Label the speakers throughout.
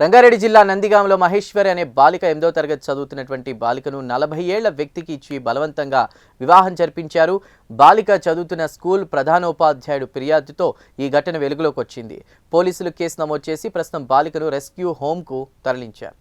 Speaker 1: రంగారెడ్డి జిల్లా నందిగాంలో మహేశ్వరి అనే బాలిక ఎనిమిదో తరగతి చదువుతున్నటువంటి బాలికను నలభై ఏళ్ళ వ్యక్తికి ఇచ్చి బలవంతంగా వివాహం జరిపించారు. బాలిక చదువుతున్న స్కూల్ ప్రధానోపాధ్యాయుడు ఫిర్యాదుతో ఈ ఘటన వెలుగులోకి వచ్చింది. పోలీసులు కేసు నమోదు చేసి ప్రస్తుతం బాలికను రెస్క్యూ హోంకు తరలించారు.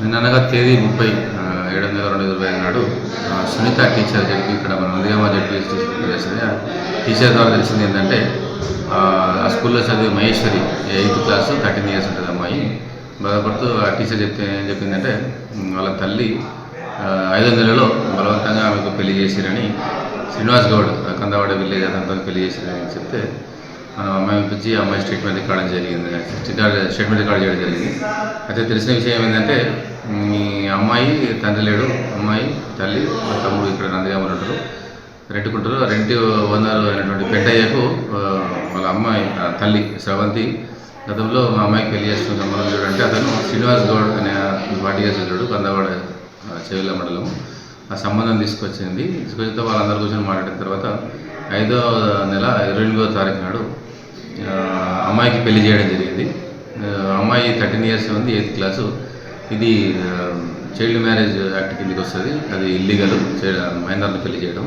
Speaker 2: నిన్ననగా తేదీ ముప్పై ఏడు వందల రెండు వేల ఇరవై ఐదు నాడు సునీత టీచర్ చెప్పి ఇక్కడ మన నందిగామ జడ్పీ చేసింది. ఆ టీచర్ ద్వారా తెలిసింది ఏంటంటే ఆ స్కూల్లో చదివే Maheshwari eighth class thirteen years ఉంటుంది అమ్మాయి. బాధపడుతూ ఆ టీచర్ చెప్తే ఏం చెప్పిందంటే వాళ్ళ తల్లి ఆ, ఐదో నెలలో బలవంతంగా ఆమెకు పెళ్ళి చేసిరని శ్రీనివాస్ గౌడ్ కందవాడ విలేజ్ అతనితో పెళ్ళి చేసిరని చెప్తే మనం అమ్మాయి అమ్మాయి స్టేట్మెంట్ రికార్డ్ జరిగింది. స్టేట్మెంట్ స్టేట్మెంట్ రికార్డ్ చేయడం జరిగింది. అయితే తెలిసిన విషయం ఏంటంటే ఈ అమ్మాయి తండ్రి లేడు. అమ్మాయి తల్లి తమ్ముడు ఇక్కడ నందిగామలు ఉంటారు. రెంట్కుంటారు రెంట్ ఓనర్ అయినటువంటి పెంటయ్యకు వాళ్ళ అమ్మాయి తల్లి స్రవంతి. గతంలో మా అమ్మాయికి పెళ్ళి చేసుకున్న సంబంధం చూడంటే అతను శ్రీనివాస్ గౌడ్ అనే వాటి చేసేటాడు కందవాడ చెవిల మండలం ఆ సంబంధం తీసుకొచ్చింది. తీసుకొచ్చిన వాళ్ళందరూ కూర్చొని మాట్లాడిన తర్వాత ఐదో నెల ఇరవై తారీఖు నాడు అమ్మాయికి పెళ్ళి చేయడం జరిగింది. అమ్మాయి థర్టీన్ ఇయర్స్ ఉంది ఎయిత్ క్లాసు. ఇది చైల్డ్ మ్యారేజ్ యాక్ట్ కిందకి వస్తుంది. అది ఇల్లీగల్ మైనర్ని పెళ్ళి చేయడం.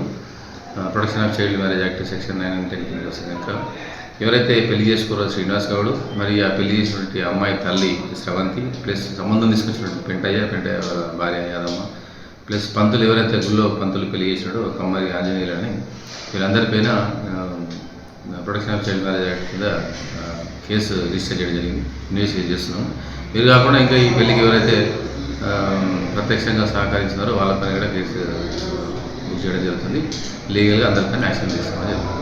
Speaker 2: Protection of child marriage act section nine and ten కిందకి వస్తుంది కనుక ఎవరైతే పెళ్ళి చేసుకోరో శ్రీనివాస్ గౌడ్ మరి ఆ పెళ్ళి చేసినటువంటి అమ్మాయి తల్లి శ్రవంతి ప్లస్ సంబంధం తీసుకొచ్చినటువంటి పెంటయ్య పెంటయ్య భార్య యాదమ్మ ప్లస్ పంతులు ఎవరైతే గుళ్ళో పంతులు పెళ్ళి చేశాడో కమ్మరి ఆంజనేయులు అని వీళ్ళందరిపైన production of child marriage act కింద కేసు రిజిస్టర్ చేయడం జరిగింది. ఇన్వెస్టిగేట్ చేస్తున్నాం. మీరు కాకుండా ఇంకా ఈ పెళ్ళికి ఎవరైతే ప్రత్యక్షంగా సహకరించినారో వాళ్ళపైన కూడా కేసు చేయడం జరుగుతుంది. లీగల్గా అందరిపైన యాక్షన్ తీసుకోవడం జరుగుతుంది.